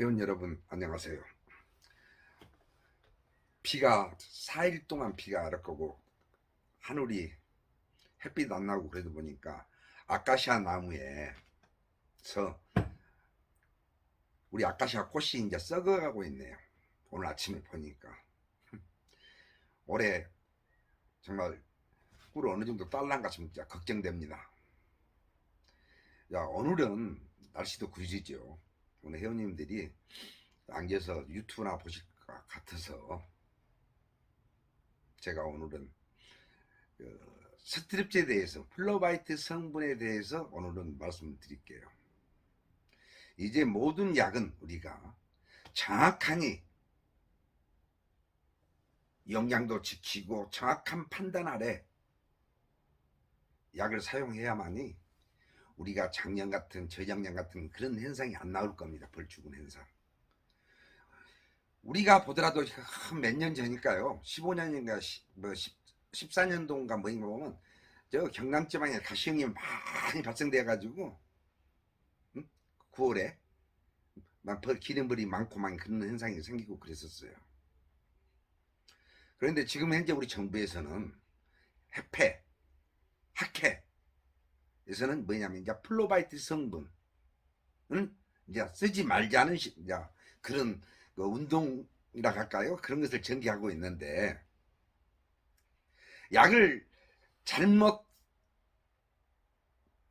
회원 여러분 안녕하세요. 비가 4일 동안 비가 알 거고 하늘이 햇빛 안 나고 그래도 보니까 아카시아 나무에서 우리 아카시아 꽃이 이제 썩어가고 있네요. 오늘 아침에 보니까 올해 정말 꿀 어느 정도 딸랑가 좀 진짜 걱정됩니다. 야 오늘은 날씨도 구지죠. 오늘 회원님들이 안겨서 유튜브나 보실 것 같아서 제가 오늘은 그 스트립제에 대해서 플로바이트 성분에 대해서 오늘은 말씀드릴게요. 이제 모든 약은 우리가 정확하니 영양도 지키고 정확한 판단 아래 약을 사용해야만이 우리가 작년 같은 저작년 같은 그런 현상이 안 나올 겁니다. 벌주군 현상. 우리가 보더라도 몇 년 전이니까요. 15년인가 뭐 10, 14년도인가 뭐인가 보면 저 경남 지방에 가시형이 많이 발생돼 가지고 응? 9월에 막 벌- 기름벌이 많고 막 그런 현상이 생기고 그랬었어요. 그런데 지금 현재 우리 정부에서는 해패, 학회 에서는 뭐냐면 이제 플로바이트 성분은 이제 쓰지 말자는 시- 이제 그런 그 운동이라 할까요? 그런 것을 전개하고 있는데 약을 잘못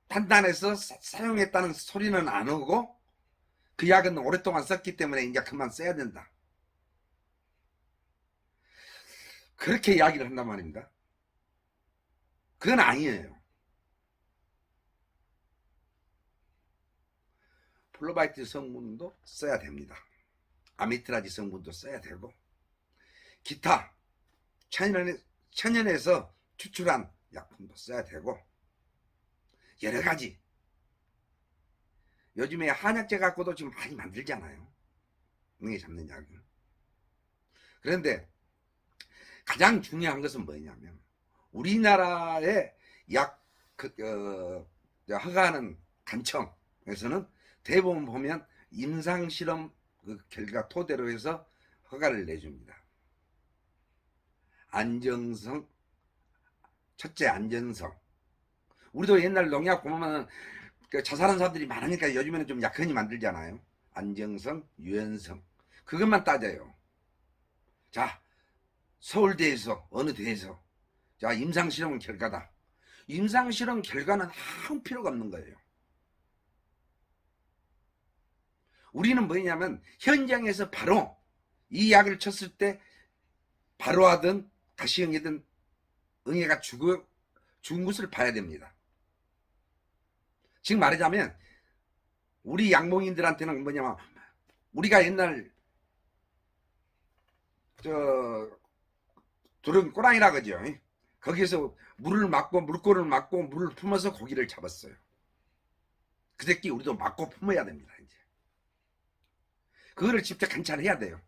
판단해서 사- 사용했다는 소리는 안 오고 그 약은 오랫동안 썼기 때문에 이제 그만 써야 된다. 그렇게 이야기를 한단 말입니다. 그건 아니에요. 플로바이트 성분도 써야 됩니다. 아미트라지 성분도 써야 되고 기타 천연에, 천연에서 추출한 약품도 써야 되고 여러 가지 요즘에 한약재 갖고도 지금 많이 만들잖아요. 응애 잡는 약을. 그런데 가장 중요한 것은 뭐냐면 우리나라의 약 그, 어, 허가하는 간청에서는 대부분 보면 임상 실험 그 결과 토대로 해서 허가를 내줍니다. 안정성 첫째 안전성 우리도 옛날 농약 보면은 그 자살한 사람들이 많으니까 요즘에는 좀 약하니 만들잖아요. 안정성, 유연성 그것만 따져요. 자 서울대에서 어느 대에서 자 임상 실험 결과다. 임상 실험 결과는 아무 필요가 없는 거예요. 우리는 뭐냐면 현장에서 바로 이 약을 쳤을 때 바로 하든 다시 응애든 응애가 죽어 죽은 것을 봐야 됩니다. 지금 말하자면 우리 양봉인들한테는 뭐냐면 우리가 옛날 저 두른 꼬랑이라 그죠? 거기에서 물을 맞고 물꼬를 맞고 물을 품어서 고기를 잡았어요. 그 새끼 우리도 맞고 품어야 됩니다. 이제. 그거를 직접 관찰해야 돼요.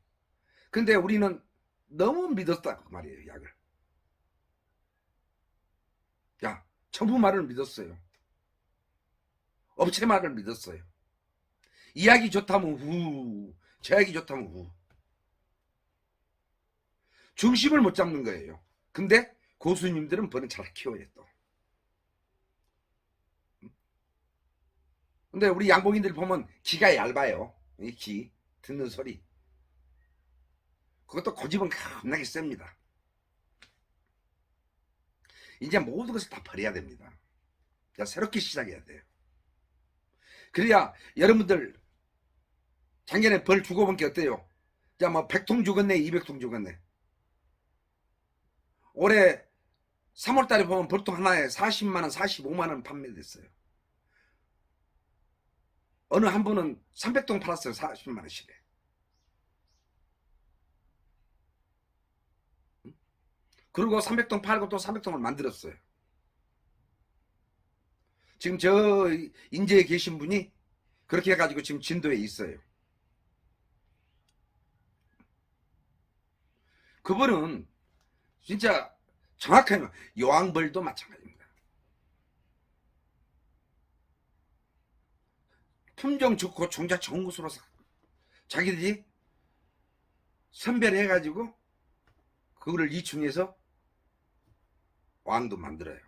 근데 우리는 너무 믿었다 그 말이에요 약을. 야 정부 말을 믿었어요. 업체 말을 믿었어요. 이 약이 좋다면 후, 저 약이 좋다면 후. 중심을 못 잡는 거예요. 근데 고수님들은 벌은 잘 키워요 또. 근데 우리 양봉인들 보면 기가 얇아요. 이 기. 듣는 소리. 그것도 고집은 겁나게 셉니다. 이제 모든 것을 다 버려야 됩니다. 자, 새롭게 시작해야 돼요. 그래야 여러분들 작년에 벌 죽어본 게 어때요? 자, 뭐 100통 죽었네, 200통 죽었네. 올해 3월 달에 보면 벌통 하나에 40만 원, 45만 원 판매됐어요. 어느 한 분은 300통 팔았어요. 40만 원씩에. 그리고 300통 팔고 또 300통을 만들었어요. 지금 저 인제에 계신 분이 그렇게 해가지고 지금 진도에 있어요. 그분은 진짜 정확하게 여왕벌도 마찬가지입니다. 품종 좋고 종자 좋은 곳으로 사- 자기들이 선별해가지고 그거를 이충해서 왕도 만들어요.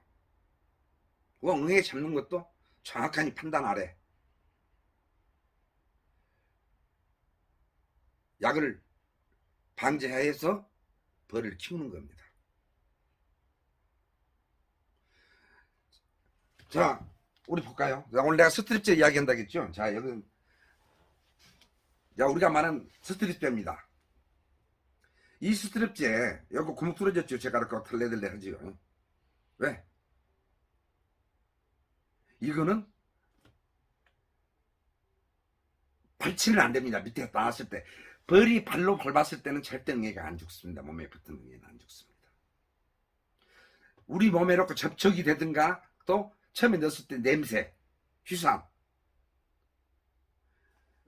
그 응애 잡는 것도 정확하니 판단 아래 약을 방제해서 벌을 키우는 겁니다. 자, 우리 볼까요? 자, 오늘 내가 스트립제 이야기 한다 했죠? 자, 여기 자, 우리가 말하는 스트립제입니다. 이 스트립제, 여기 구멍 뚫어졌죠? 제가 이렇게 털레들레 하지요. 왜? 이거는 발치는 안 됩니다. 밑에 나왔을 때. 벌이 발로 밟았을 때는 절대 응애가 안 죽습니다. 몸에 붙은 응애는 안 죽습니다. 우리 몸에 이렇게 접촉이 되든가 또 처음에 넣었을 때 냄새, 휘상.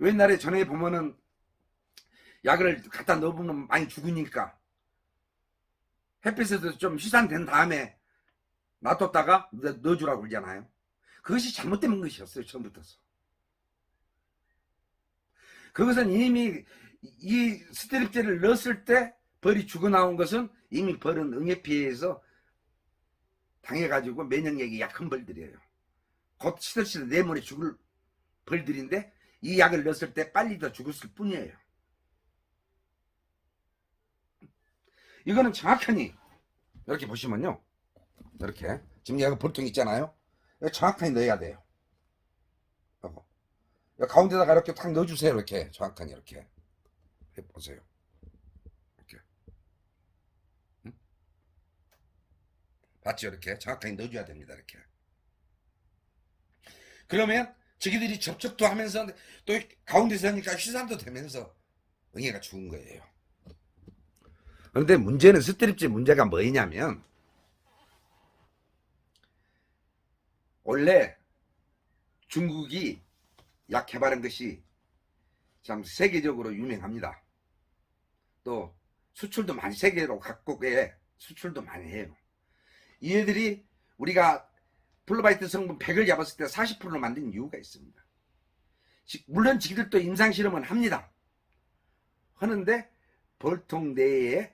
옛날에 전에 보면은 약을 갖다 넣어보면 많이 죽으니까 햇빛에서 좀 휘산된 다음에 놔뒀다가 넣- 넣어주라고 그러잖아요. 그것이 잘못된 것이었어요. 처음부터서. 그것은 이미 이 스트립제를 넣었을 때 벌이 죽어나온 것은 이미 벌은 응애피해에서 당해가지고 면역력이 약한 벌들이에요. 곧 시들시들 내모에 죽을 벌들인데 이 약을 넣었을 때 빨리 더 죽었을 뿐이에요. 이거는 정확하니 이렇게 보시면요. 이렇게 지금 여기 볼통 있잖아요. 정확하게 넣어야 돼요. 가운데다가 이렇게 탁 넣어주세요. 이렇게 정확하게 이렇게 해보세요. 이렇게 응? 봤죠? 이렇게 정확하게 넣어줘야 됩니다. 이렇게 그러면 저기들이 접촉도 하면서 또 가운데서 하니까 휘산도 되면서 응애가 죽은 거예요. 그런데 문제는 스트립제 문제가 뭐냐면 원래 중국이 약 개발한 것이 참 세계적으로 유명합니다. 또 수출도 많이 세계로 각국에 수출도 많이 해요. 이애들이 우리가 플로바이트 성분 100을 잡았을 때 40%로 만든 이유가 있습니다. 지- 물론 지들도 임상 실험은 합니다. 하는데 벌통 내에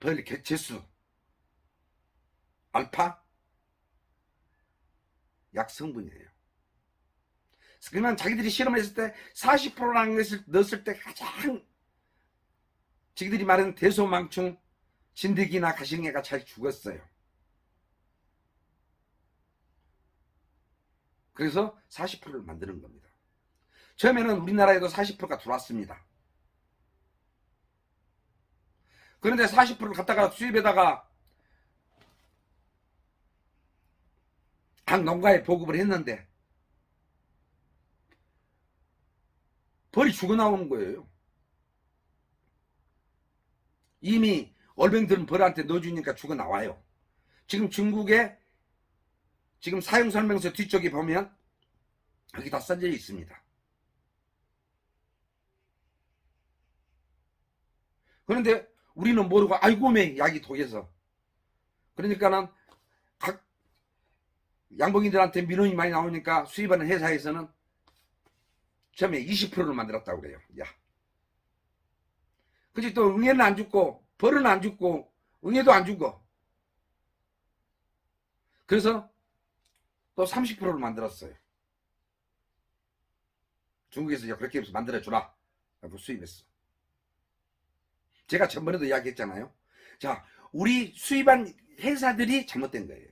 벌 개체수 알파 약 성분이에요. 그러면 자기들이 실험했을 때 40%라는 것을 넣었을 때 가장 자기들이 말하는 대소망충 진드기나 가시eng이가 잘 죽었어요. 그래서 40%를 만드는 겁니다. 처음에는 우리나라에도 40%가 들어왔습니다. 그런데 40%를 갖다가 수입에다가 각 농가에 보급을 했는데 벌이 죽어 나오는 거예요. 이미 얼뱅들은 벌한테 넣어주니까 죽어 나와요. 지금 중국에 지금 사용 설명서 뒤쪽에 보면 여기 다 써져 있습니다. 그런데 우리는 모르고 아이고 매 약이 독해서 그러니까는 각 양봉인들한테 민원이 많이 나오니까 수입하는 회사에서는 처음에 20%를 만들었다고 그래요. 야. 그지 또 응애는 안 죽고 벌은 안 죽고 응애도 안 죽어. 그래서 또 30%를 만들었어요. 중국에서 이제 그렇게 만들어주라. 수입했어. 제가 전번에도 이야기했잖아요. 자, 우리 수입한 회사들이 잘못된 거예요.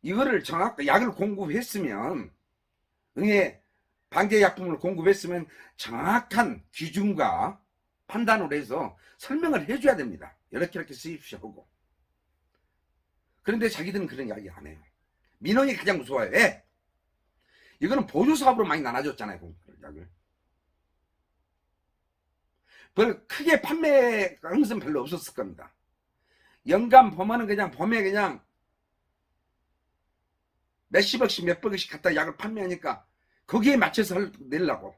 이거를 정확, 약을 공급했으면, 응애 방제약품을 공급했으면 정확한 기준과 판단을 해서 설명을 해줘야 됩니다. 이렇게 이렇게 쓰십시오 하고. 그런데 자기들은 그런 이야기 안 해요. 민원이 가장 무서워요. 왜? 이거는 보조사업으로 많이 나눠줬잖아요. 그 약을. 별 크게 판매 가능성 별로 없었을 겁니다. 연간 보면은 그냥 봄에 그냥 몇십억씩 몇백억씩 갖다 약을 판매하니까 거기에 맞춰서 할- 내려고.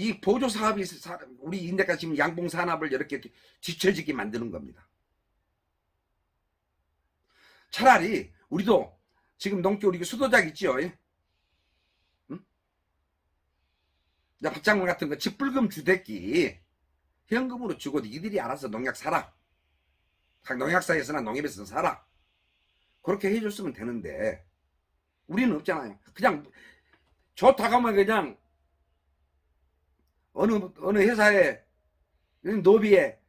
이 보조 사업이 사- 우리 인대가 지금 양봉 산업을 이렇게 뒤처지게 만드는 겁니다. 차라리 우리도 지금 농교 우리 수도작 있지요? 예? 응? 야, 박장물 같은 거 집불금 주대기 현금으로 주고 니들이 알아서 농약 사라. 각 농약사에서나 농협에서 사라. 그렇게 해줬으면 되는데 우리는 없잖아요. 그냥 좋다고 하면 그냥 어느 어느 회사에 노비에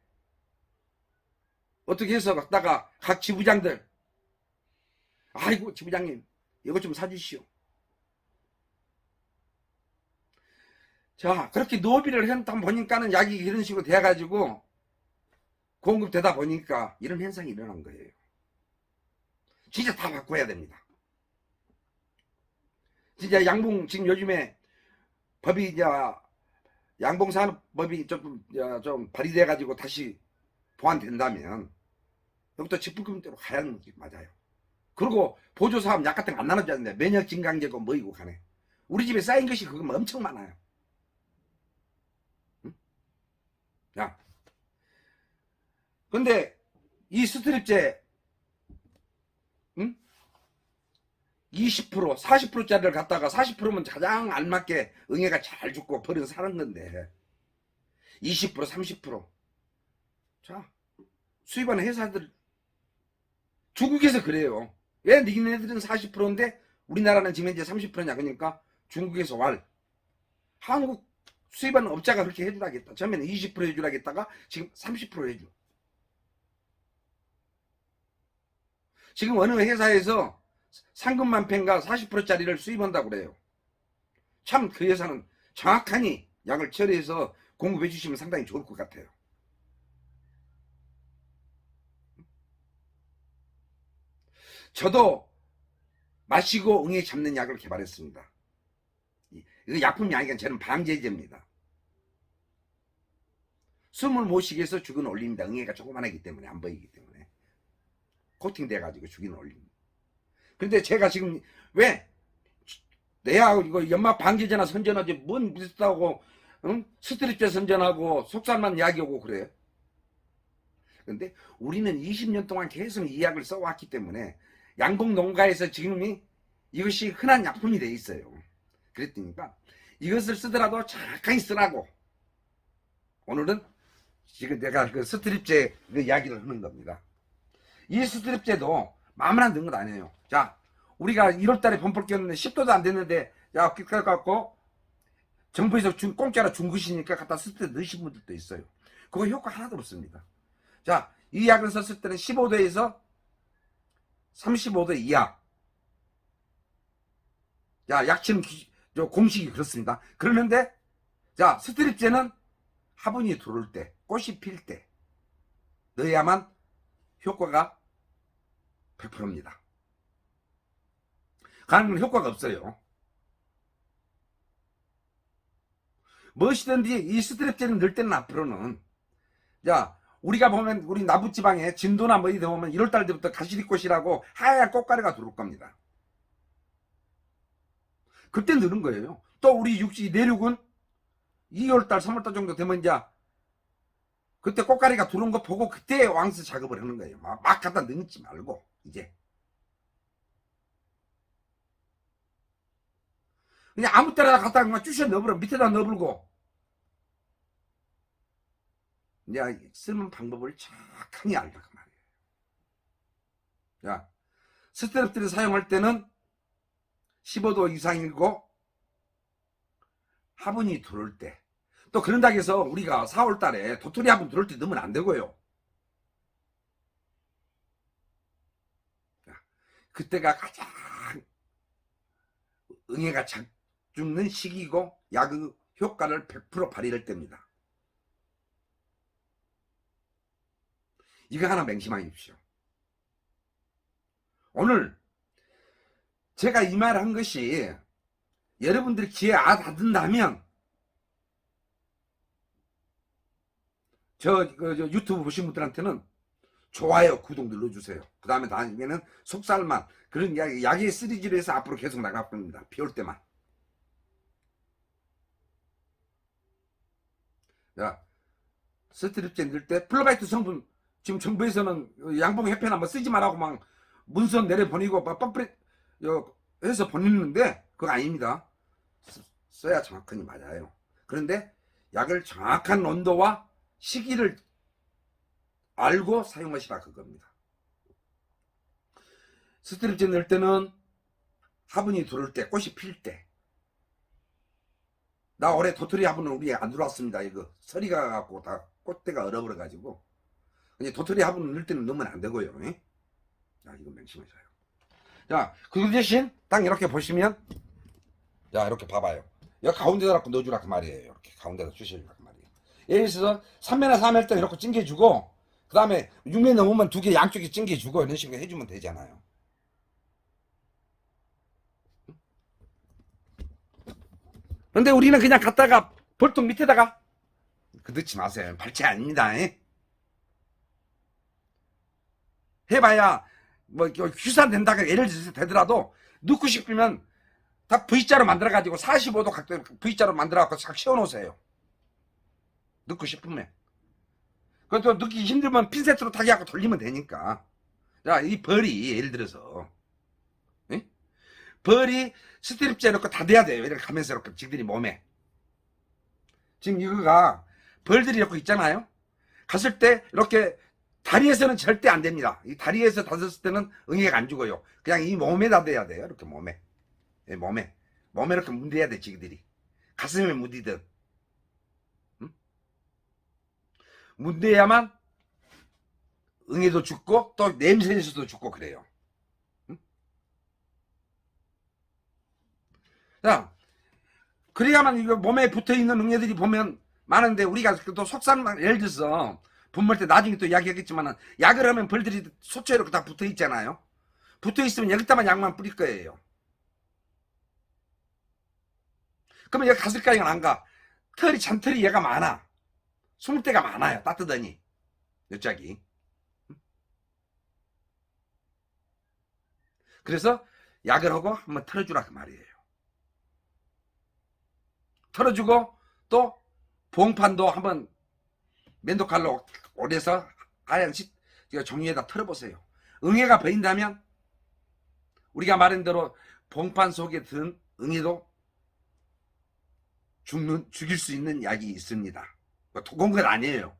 어떻게 해서 갔다가 각 지부장들 아이고 지부장님 이거 좀 사주시오. 자 그렇게 노비를 했다 보니까는 약이 이런 식으로 돼가지고 공급되다 보니까 이런 현상이 일어난 거예요. 진짜 다 바꿔야 됩니다. 진짜 양봉 지금 요즘에 법이 이제 양봉산업법이 조금 어, 좀 발의돼 가지고 다시 보완된다면 여기부터 집불금대로 가야 하는 게 맞아요. 그리고 보조사업 약 같은 거 안 나눠주는데 면역 진강제고 뭐이고 가네. 우리 집에 쌓인 것이 그거 뭐 엄청 많아요. 응? 야. 근데 이 스트립제 응? 20% 40%짜리를 갖다가 40%면 가장 알맞게 응애가 잘 죽고 벌은 사는 건데 20% 30% 자, 수입하는 회사들 중국에서 그래요. 왜 니네들은 40%인데 우리나라는 지금 현재 30%냐 그러니까 중국에서 왈 한국 수입하는 업자가 그렇게 해주라겠다. 처음에는 20% 해주라겠다가 지금 30% 해줘. 지금 어느 회사에서 상금만 팬가 40%짜리를 수입한다고 그래요. 참 그 회사는 정확하니 약을 처리해서 공급해 주시면 상당히 좋을 것 같아요. 저도 마시고 응애 잡는 약을 개발했습니다. 이- 이거 약품이 아니라 저는 방제제입니다. 숨을 못 쉬게 해서 죽은 올립니다. 응애가 조그만하기 때문에 안 보이기 때문에 코팅돼 가지고 죽이는 올립니다. 근데 제가 지금 왜 내야 이거 연막 방제제나 선전하지 뭔 비슷하고 응? 스트립제 선전하고 속살만 이야기 오고 그래. 근데 우리는 20년 동안 계속 이 약을 써왔기 때문에 양봉 농가에서 지금이 이것이 흔한 약품이 돼 있어요. 그랬더니까 이것을 쓰더라도 착하게 쓰라고 오늘은 지금 내가 그 스트립제 그 이야기를 하는 겁니다. 이 스트립제도 마음만 넣은 건 아니에요. 자, 우리가 1월 달에 범퍼 꼈는데 10도도 안 됐는데 야, 그래갖고 정부에서 준, 공짜로 준 것이니까 갖다 스트립 넣으신 분들도 있어요. 그거 효과 하나도 없습니다. 자, 이 약을 썼을 때는 15도에서 35도 이하. 자, 약침 공식이 그렇습니다. 그러는데, 자, 스트립제는 화분이 들어올 때, 꽃이 필 때, 넣어야만 효과가 100%입니다. 가는 효과가 없어요. 무엇이든지 이 스트랩제를 넣을 때는 앞으로는, 자, 우리가 보면 우리 남부지방에 진도나 뭐 이런 데 보면 1월달 때부터 가시리꽃이라고 하얀 꽃가루가 들어올 겁니다. 그때 넣는 거예요. 또 우리 육지 내륙은 2월달, 3월달 정도 되면 이제 그때 꽃가루가 들어온 거 보고 그때 왕스 작업을 하는 거예요. 막, 막 갖다 넣지 말고 이제 그냥 아무 때나 갖다 그냥 쑤셔 넣어버려 밑에다 넣어버리고 이제 쓰는 방법을 정확하게 알다 그 말이에요. 야, 스테랩들을 사용할 때는 15도 이상이고 화분이 들어올 때 또 그런다고 해서 우리가 4월 달에 도토리 화분 들어올 때 넣으면 안 되고요. 야, 그때가 가장 응애가 작 죽는 시기고 약의 효과를 100% 발휘할 때입니다. 이거 하나 맹심하십시오. 오늘 제가 이 말 한 것이 여러분들이 귀에 아 닿는다면 저, 그, 저 유튜브 보신 분들한테는 좋아요, 구독 눌러주세요. 그 다음에 다음에는 속살만 그런 이야기, 약의 시리즈로 해서 앞으로 계속 나갈 겁니다. 비 올 때만. 야, 스트립제 넣을 때 플로바이트 성분 지금 정부에서는 양봉 협회나 뭐 쓰지 말라고 막 문서 내려보내고 막요 해서 보냈는데 그거 아닙니다. 써- 써야 정확하니 맞아요. 그런데 약을 정확한 온도와 시기를 알고 사용하시라 그겁니다. 스트립제 넣을 때는 화분이 들어올 때, 꽃이 필 때. 나 올해 도토리 화분은 우리 안 들어왔습니다. 이거 서리가 갖고 다 꽃대가 얼어버려 가지고. 이제 도토리 화분을 넣을 때는 넣으면 안 되고요. 예? 자, 이거 명심하셔요. 자, 그 대신 딱 이렇게 보시면 자, 이렇게 봐봐요. 여기 가운데다 넣어주라 그 말이에요. 이렇게 가운데다 주시라 그 말이에요. 예를 들어서 3매나 3일 때 이렇게 찡겨주고 그 다음에 6매 넘으면 두 개 양쪽에 찡겨 주고 이런 식으로 해주면 되잖아요. 근데 우리는 그냥 갖다가 볼통 밑에다가 그 넣지 마세요. 발치 아닙니다. 예? 해봐야 뭐 이거 휴산 된다가 예를 들어서 되더라도 넣고 싶으면 다 V자로 만들어 가지고 45도 각도 V자로 만들어 갖고 싹 씌워 놓으세요. 넣고 싶으면. 그것도 넣기 힘들면 핀셋으로 타게 하고 돌리면 되니까. 자, 이 벌이 예를 들어서 예? 벌이 스트립제 넣고 다 돼야 돼요. 이렇게 가면서 이렇게 지들이 몸에. 지금 이거가 벌들이 이렇게 있잖아요. 갔을 때 이렇게 다리에서는 절대 안 됩니다. 이 다리에서 닫았을 때는 응애가 안 죽어요. 그냥 이 몸에다 대야 돼요. 이렇게 몸에. 예, 몸에. 몸에 이렇게 문대야 돼, 지기들이. 가슴에 무디듯. 응? 문대야만 응애도 죽고 또 냄새에서도 죽고 그래요. 응? 자, 그래야만 이거 몸에 붙어 있는 응애들이 보면 많은데 우리가 또 속산 예를 들어서 분말 때 나중에 또 이야기하겠지만은 약을 하면 벌들이 소처 이렇게 다 붙어 있잖아요. 붙어 있으면 여기다만 약만 뿌릴 거예요. 그러면 여기 갔을까요? 안 가. 털이 잔털이 얘가 많아. 숨을 때가 많아요. 따뜻하니. 여짝이. 그래서 약을 하고 한번 털어주라 그 말이에요. 털어주고 또 봉판도 한번 면도칼로 오래서 시 종이에다 털어보세요. 응애가 보인다면 우리가 말한 대로 봉판 속에 든 응애도 죽는 죽일 수 있는 약이 있습니다. 공건 아니에요.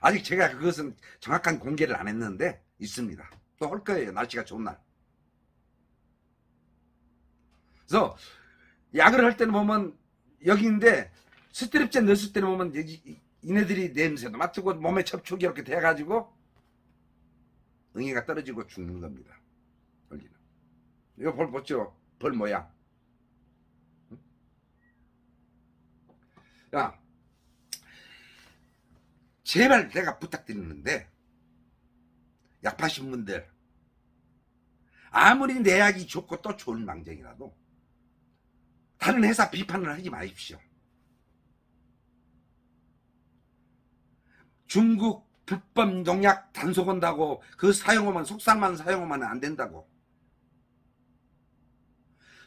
아직 제가 그것은 정확한 공개를 안 했는데 있습니다. 또 할 거예요. 날씨가 좋은 날. 그래서 약을 할 때는 보면 여기인데 스트립제 넣었을 때는 보면 이네들이 냄새도 맡고 몸에 접촉이 이렇게 돼가지고 응애가 떨어지고 죽는 겁니다. 벌리는. 이거 벌 보죠? 벌 모양. 야, 제발 내가 부탁드리는데 약 파신 분들 아무리 내 약이 좋고 또 좋은 망정이라도 다른 회사 비판을 하지 마십시오. 중국 불법 농약 단속한다고 그 사용하면 속살만 사용하면 안 된다고.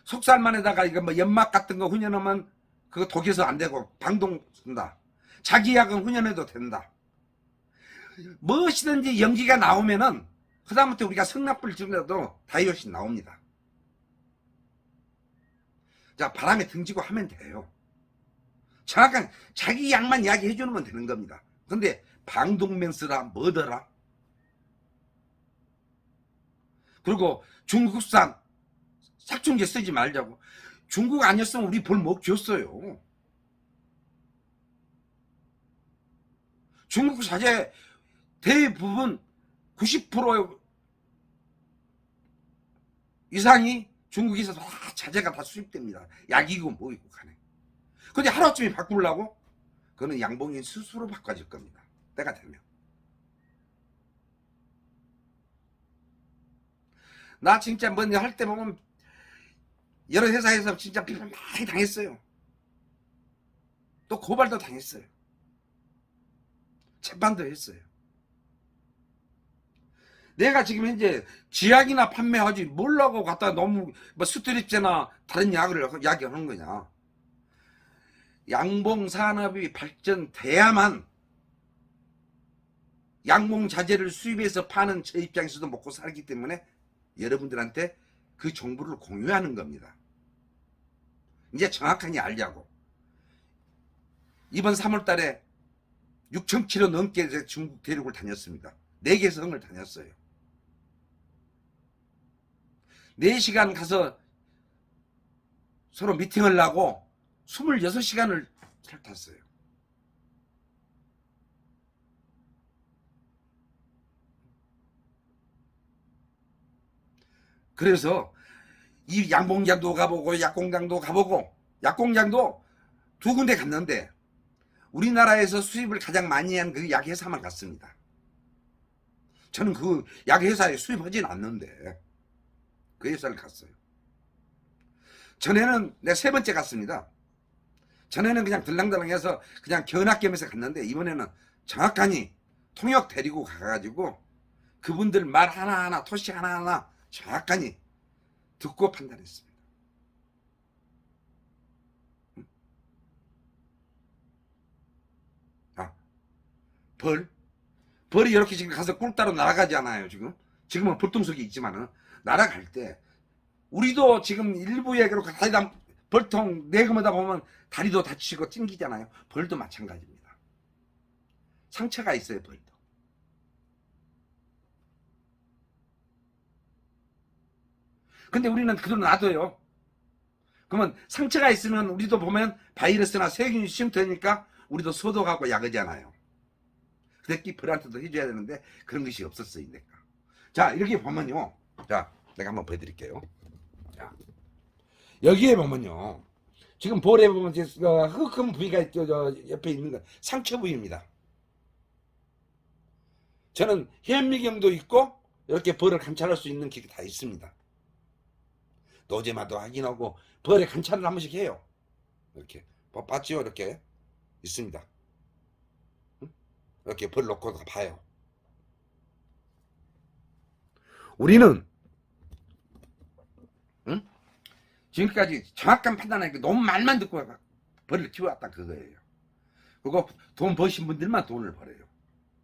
속살만에다가 이거 뭐 연막 같은 거 훈연하면 그거 독해서 안 되고 방동 쓴다. 자기 약은 훈연해도 된다. 무엇이든지 연기가 나오면은 그다음부터 우리가 성납불 지르도 다이오신 나옵니다. 자 바람에 등지고 하면 돼요. 정확한 자기 약만 이야기해 주면 되는 겁니다. 근데 방독면 쓰라 뭐더라 그리고 중국산殺虫제 쓰지 말자고 중국 아니었으면 우리 볼 먹줬어요 중국 사제 대부분 90% 이상이 중국에서 다 자재가 다 수입됩니다 약이고 뭐이고 간에 근데 하루아침에 바꾸려고 그거는 양봉인 스스로 바꿔질 겁니다. 때가 되면. 나 진짜 뭔 할 때 보면 여러 회사에서 진짜 비판 많이 당했어요. 또 고발도 당했어요. 재판도 했어요. 내가 지금 현재 지약이나 판매하지 뭘라고 갖다 너무 뭐 스트립제나 다른 약을 이야기하는 거냐. 양봉 산업이 발전돼야만 양봉 자재를 수입해서 파는 저 입장에서도 먹고 살기 때문에 여러분들한테 그 정보를 공유하는 겁니다. 이제 정확하게 알자고. 이번 3월 달에 6,000km 넘게 중국 대륙을 다녔습니다. 4개 성을 다녔어요. 4시간 가서 서로 미팅을 하고 26시간을 차 탔어요. 그래서 이 양봉장도 가보고 약공장도 가보고 약공장도 두 군데 갔는데 우리나라에서 수입을 가장 많이 한 그 약회사만 갔습니다. 저는 그 약회사에 수입하진 않는데 그 회사를 갔어요. 전에는 내 세 번째 갔습니다. 전에는 그냥 들랑들랑해서 그냥 견학겸해서 갔는데 이번에는 정확하니 통역 데리고 가가지고 그분들 말 하나하나 토시 하나하나 정확하니 듣고 판단했습니다. 음. 아, 벌? 벌이 이렇게 지금 가서 꿀 따로 날아가지 않아요, 지금? 지금은 불통속이 있지만은, 날아갈 때, 우리도 지금 일부에 그렇게 다리다, 벌통 내금하다 보면 다리도 다치고 찡기잖아요. 벌도 마찬가지입니다. 상처가 있어요, 벌도. 근데 우리는 그대로 놔둬요. 그러면 상처가 있으면 우리도 보면 바이러스나 세균이 쉼터니까 우리도 소독하고 약하잖아요. 그랬기 벌한테도 해줘야 되는데 그런 것이 없었어요. 내가. 자 이렇게 보면요. 자 내가 한번 보여드릴게요. 자 여기에 보면요. 지금 볼에 보면 흑흑한 부위가 옆에 있는 거 상처 부위입니다. 저는 현미경도 있고 이렇게 벌을 감찰할 수 있는 기계 다 있습니다. 노제마도 확인하고 벌에 감찰을 한 번씩 해요. 이렇게 봐- 봤지요? 이렇게 있습니다. 응? 이렇게 벌 놓고 다 봐요. 우리는 응? 지금까지 정확한 판단하니까 너무 말만 듣고 벌을 키워왔다 그거예요. 그거 돈 버신 분들만 돈을 벌어요.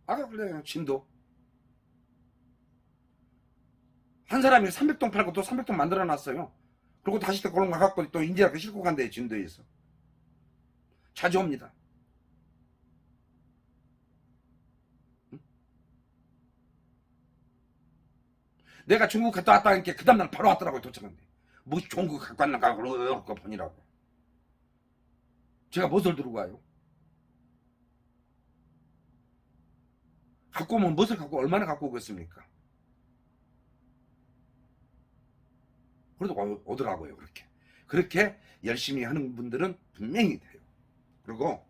아까 그래요. 진도. 한 사람이 300동 팔고 또 300동 만들어 놨어요. 그리고 다시 또 그런 거 갖고 또 인디아가 싣고 간대요, 진도에서. 자주 옵니다. 응? 내가 중국 갔다 왔다 하니까 그 다음날 바로 왔더라고요, 도착한데. 뭐 중국 갖고 왔는가, 그러고 보니라고. 제가 무엇을 들고 가요? 갖고 오면 무엇을 갖고 얼마나 갖고 오겠습니까? 그래도 오- 오더라고요 그렇게 그렇게 열심히 하는 분들은 분명히 돼요 그리고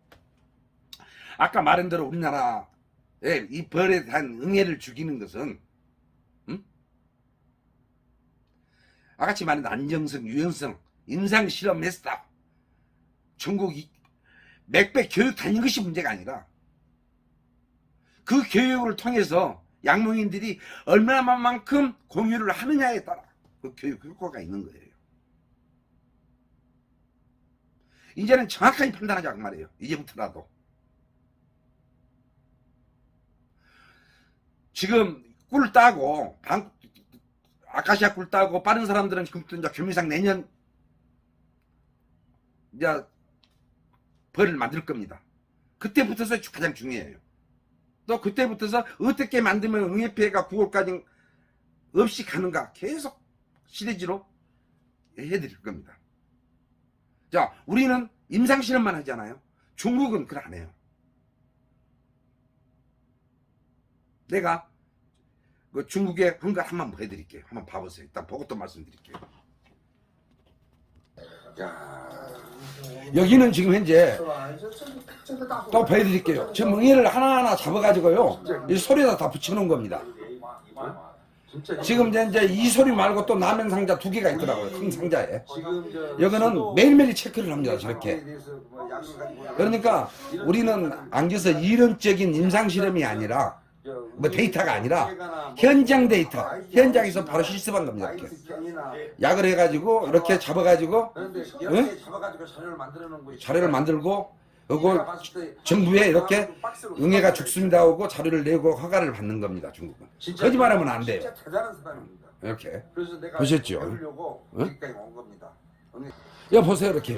아까 말한 대로 우리나라에 이 벌에 대한 응애를 죽이는 것은 음? 아같이 말한 안정성, 유연성, 임상 실험 했다 전국이 맥백 교육 다닌 것이 문제가 아니라 그 교육을 통해서 양몽인들이 얼마만큼 공유를 하느냐에 따라 그 교육 효과가 있는 거예요. 이제는 정확하게 판단하자 그 말이에요. 이제부터라도. 지금 꿀 따고 방, 아카시아 꿀 따고 빠른 사람들은 지금 또 이제 교미상 내년 이제 벌을 만들 겁니다. 그때부터서 가장 중요해요. 또 그때부터서 어떻게 만들면 응애 피해가 9월까지 없이 가는가 계속 시리즈로 해드릴 겁니다. 자, 우리는 임상실험만 하잖아요. 중국은 그걸 안 해요. 내가 그 중국의 한걸 한번 보여드릴게요. 한번 봐보세요. 일단 보고 또 말씀드릴게요. 자, 여기는 지금 현재 또 보여드릴게요. 지금 멍이를 하나하나 잡아가지고요. 이 소리에다 다 붙여놓은 겁니다. 지금 이제, 이제 이 소리 말고 또 남행 상자 두 개가 있더라고요. 큰 상자에. 여기는 매일매일 체크를 합니다. 저렇게. 그러니까 우리는 안겨서 이론적인 임상실험이 아니라 뭐 데이터가 아니라 현장 데이터, 현장에서 바로 실습한 겁니다. 이렇게. 약을 해가지고 이렇게 잡아가지고 이렇게 잡아가지고 자료를 만들어 놓은 거지. 자료를 만들고 그걸 정부에 이렇게 응애가 죽습니다 하고 자료를 내고 허가를 받는 겁니다. 중국은. 거짓말하면 안 돼요. 이렇게. 보셨죠? 응? 여 보세요 이렇게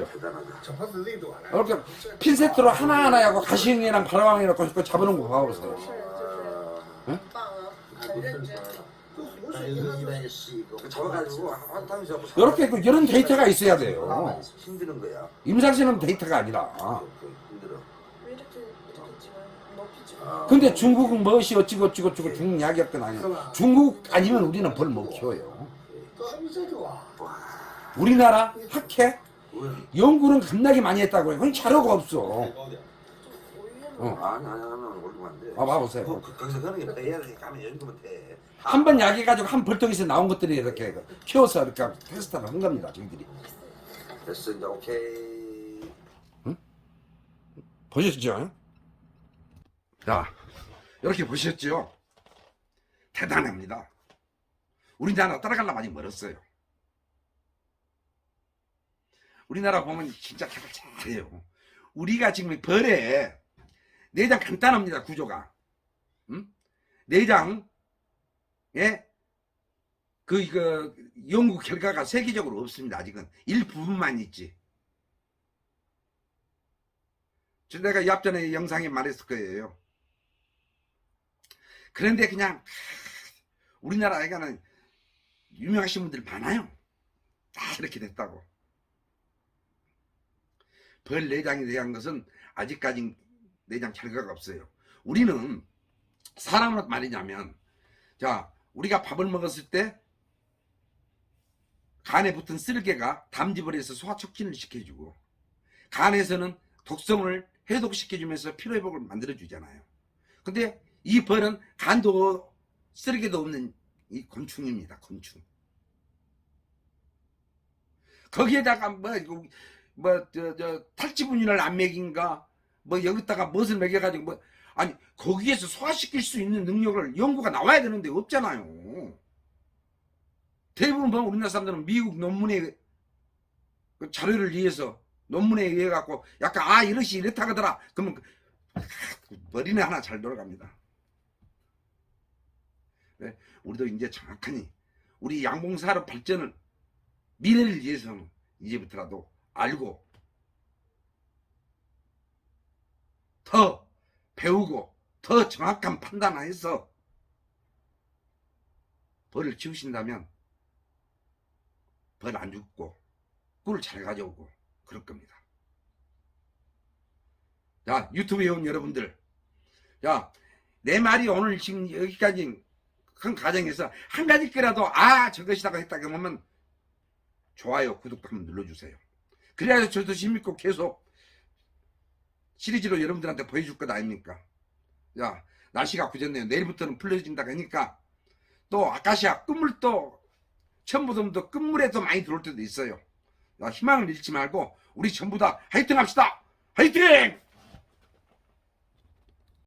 이렇게 핀셋으로 하나하나 하고 가시형이랑 바라왕이랑 거 잡아놓은 거 봐보세요. 응? 이렇게 그 이런 데이터가 있어야 돼요. 임상 실험 데이터가 아니라. 근데 중국은 뭐 무엇이 어찌고 어찌고 어찌고 중국 약이었건 아니야. 중국 아니면 우리는 벌 못 키워요. 우리나라 학회 연구는 겁나게 많이 했다고 해. 그건 자료가 없어. 어. 아니 아니 하면 올리면 안 돼. 아 봐보세요. 거, 거기서 그런 게 빼야 돼. 가면 연구면 돼. 한 번 약해 가지고 한 벌떡에서 나온 것들이 이렇게 키워서 이렇게 테스트를 한 겁니다. 저희들이. 됐어 이제 오케이. 응? 보셨죠? 자, 이렇게 보셨죠? 대단합니다. 우리나라 따라가려 많이 멀었어요. 우리나라 보면 진짜 개발 잘해요. 우리가 지금 벌에 내장 간단합니다. 구조가. 음? 내장 예? 그, 그, 연구 결과가 세계적으로 없습니다. 아직은. 일부분만 있지. 저 내가 이 앞전에 영상에 말했을 거예요. 그런데 그냥 우리나라에가는 유명하신 분들 많아요. 다 이렇게 됐다고. 벌 내장에 대한 것은 아직까지 내장 결과가 없어요. 우리는 사람은 말이냐면 자 우리가 밥을 먹었을 때 간에 붙은 쓸개가 담즙을 해서 소화 촉진을 시켜주고 간에서는 독성을 해독시켜주면서 피로회복을 만들어주잖아요. 근데 이 벌은 간도 쓰레기도 없는 이 곤충입니다. 곤충. 거기에다가 뭐, 뭐, 저, 저, 탈지분유를 안 먹인가, 뭐, 여기다가 무엇을 먹여가지고, 뭐, 아니, 거기에서 소화시킬 수 있는 능력을 연구가 나와야 되는데 없잖아요. 대부분 보면 우리나라 사람들은 미국 논문에 그 자료를 위해서 논문에 의해 갖고 약간 아 이것이 이렇다 하더라 그러면 그- 머리는 하나 잘 돌아갑니다. 네, 우리도 이제 정확하니 우리 양봉사업 발전을 미래를 위해서는 이제부터라도 알고 더 배우고 더 정확한 판단해서 벌을 키우신다면 벌 안 죽고 꿀잘 가져오고 그럴 겁니다. 자, 유튜브에 온 여러분들. 자, 내 말이 오늘 지금 여기까지 큰 과정에서 한 가지 거라도 아, 저것이다가 했다 그러면 좋아요, 구독도 한번 눌러주세요. 그래야 저도 재밌고 계속 시리즈로 여러분들한테 보여줄 것 아닙니까? 자, 날씨가 굳었네요. 내일부터는 풀려진다 그러니까 또 아카시아 끝물 또 전부도 끝물에 도 많이 들어올 때도 있어요. 야, 희망을 잃지 말고 우리 전부 다 화이팅 합시다. 화이팅!